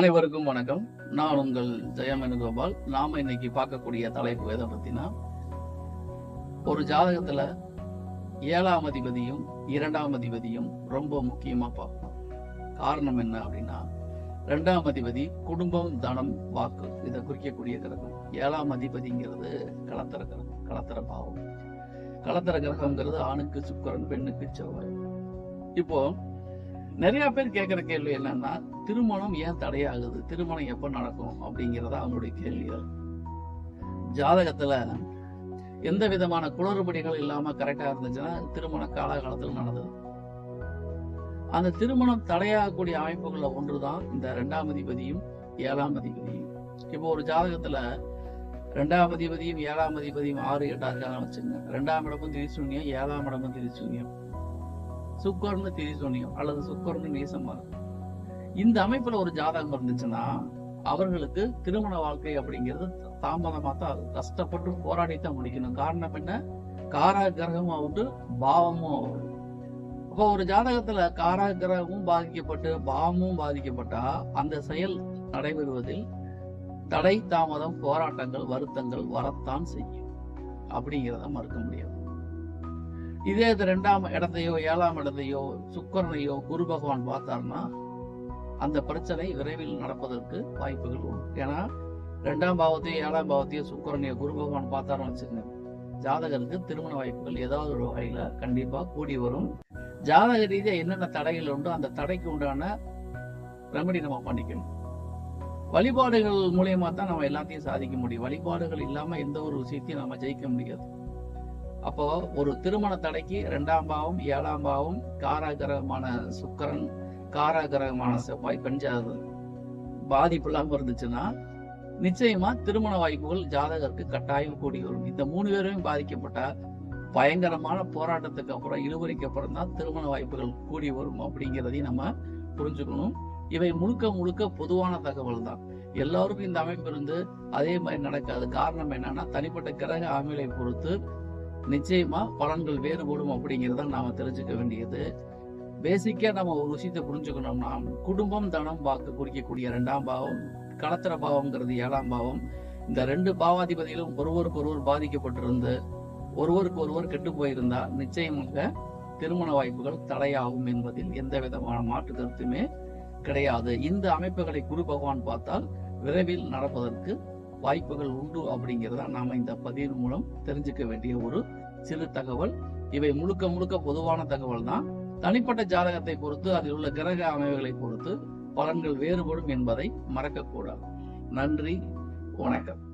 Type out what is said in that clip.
அனைவருக்கும் வணக்கம். நான் உங்கள் ஜெயம் நாம இன்னைக்கு பார்க்கக்கூடிய தலைப்பு எதை பத்தினா ஒரு ஜாதகத்துல ஏழாம் அதிபதியும் இரண்டாம் அதிபதியும் ரொம்ப முக்கியமா பார்ப்போம். காரணம் என்ன அப்படின்னா ரெண்டாம் அதிபதி குடும்பம் தனம் வாக்கு இதை குறிக்கக்கூடிய கிரகம். ஏழாம் அதிபதிங்கிறது களத்திர கிரகம் களத்திர பாவம். களத்திர கிரகம்ங்கிறது ஆணுக்கு சுக்கரன் பெண்ணுக்கு செவ்வாய். இப்போ நிறைய பேர் கேட்கிற கேள்வி என்னன்னா திருமணம் ஏன் தடையாகுது? திருமணம் எப்ப நடக்கும்? அப்படிங்கிறத அவங்களுடைய கேள்விகள் ஜாதகத்துல எந்த விதமான குளறுபடிகள் இல்லாம கரெக்டா இருந்துச்சுன்னா திருமணம் காலகாலத்தில் நடந்தது. அந்த திருமணம் தடையாகக்கூடிய அமைப்புகள்ல ஒன்றுதான் இந்த ரெண்டாம் அதிபதியும் ஏழாம் அதிபதியும். இப்போ ஒரு ஜாதகத்துல ரெண்டாம் அதிபதியும் ஏழாம் அதிபதியும் ஆறு எட்டாம் இருக்காங்கன்னு வச்சுங்க ரெண்டாம் இடமும் திரிசூன்யம் ஏழாம் இடமும் திரிசூன்யம். சுக்கர்னு திரிசோனியம் அல்லது சுக்கர்னு நீசமா இந்த அமைப்புல ஒரு ஜாதகம் இருந்துச்சுன்னா அவர்களுக்கு திருமண வாழ்க்கை அப்படிங்கிறது தாமதமா தான் ஆகும். கஷ்டப்பட்டு போராடித்தான் முடிக்கணும். காரணம் என்ன? காரா கிரகமும் உண்டு பாவமும் உண்டு அப்போ ஒரு ஜாதகத்துல காரா கிரகமும் பாதிக்கப்பட்டு பாவமும் பாதிக்கப்பட்டா அந்த செயல் நடைபெறுவதில் தடை தாமதம் போராட்டங்கள் வருத்தங்கள் வரத்தான் செய்யும். அப்படிங்கிறத மறுக்க முடியாது. இதே இது ரெண்டாம் இடத்தையோ ஏழாம் இடத்தையோ சுக்கரனையோ குரு பகவான் பார்த்தார்னா அந்த பிரச்சனை விரைவில் நடப்பதற்கு வாய்ப்புகள் உண்டு. ஏன்னா ரெண்டாம் பாவத்தையும் ஏழாம் பாவத்தையும் சுக்கரனையோ குரு பகவான் பார்த்தாருன்னு வச்சுக்கோங்க ஜாதகருக்கு திருமண வாய்ப்புகள் ஏதாவது ஒரு வகையில கண்டிப்பா கூடி வரும். ஜாதக ரீதியாக என்னென்ன தடைகள் உண்டோ அந்த தடைக்கு உண்டான ரெமடி நம்ம பண்ணிக்கணும். வழிபாடுகள் மூலியமா தான் நம்ம எல்லாத்தையும் சாதிக்க முடியும். வழிபாடுகள் இல்லாம எந்த ஒரு விஷயத்தையும் நம்ம ஜெயிக்க முடியாது. அப்போ ஒரு திருமண தடைக்கு ரெண்டாம் பாவம் ஏழாம் பாவம் காராகிரகமான சுக்கரன் காராகிரகமான செவ்வாய் பஞ்சாது. பாதிப்பு இல்லாமல் இருந்துச்சுன்னா நிச்சயமா திருமண வாய்ப்புகள் ஜாதகருக்கு கட்டாயம் கூடி வரும். இந்த மூணு பேருமே பாதிக்கப்பட்ட பயங்கரமான போராட்டத்துக்கு அப்புறம் இழுவரிக்கு அப்புறம் தான் திருமண வாய்ப்புகள் கூடி வரும் அப்படிங்கிறதையும் நம்ம புரிஞ்சுக்கணும். இவை முழுக்க முழுக்க பொதுவான தகவல் தான். எல்லாருக்கும் இந்த அமைப்பு இருந்து அதே மாதிரி நடக்காது. காரணம் என்னன்னா தனிப்பட்ட கிரக அமைலை பொறுத்து நிச்சயமா பலன்கள் வேறுபடும் அப்படிங்கிறத நாம தெரிஞ்சுக்க வேண்டியது. பேசிக்கா நம்ம ஒரு விஷயத்தை புரிஞ்சுக்கணும்னா குடும்பம் தனம் வாக்கு குறிக்கக்கூடிய ரெண்டாம் பாவம் களத்திர பாவம்ங்கிறது ஏழாம் பாவம். இந்த ரெண்டு பாவாதிபதிகளும் ஒருவருக்கு ஒருவர் பாதிக்கப்பட்டிருந்து ஒருவருக்கு ஒருவர் கெட்டு போயிருந்தா நிச்சயமாக திருமண வாய்ப்புகள் தடையாகும் என்பதில் எந்த விதமான மாற்று கருத்துமே கிடையாது. இந்த அமைப்புகளை குரு பகவான் பார்த்தால் விரைவில் நடப்பதற்கு வாய்ப்புகள் உண்டு அப்படிங்கிறத நாம இந்த பதிவு மூலம் தெரிஞ்சுக்க வேண்டிய ஒரு சிறு தகவல். இவை முழுக்க முழுக்க பொதுவான தகவல் தான். தனிப்பட்ட ஜாதகத்தை பொறுத்து அதில் உள்ள கிரக அமைவுகளை பொறுத்து பலன்கள் வேறுபடும் என்பதை மறக்கக்கூடாது. நன்றி வணக்கம்.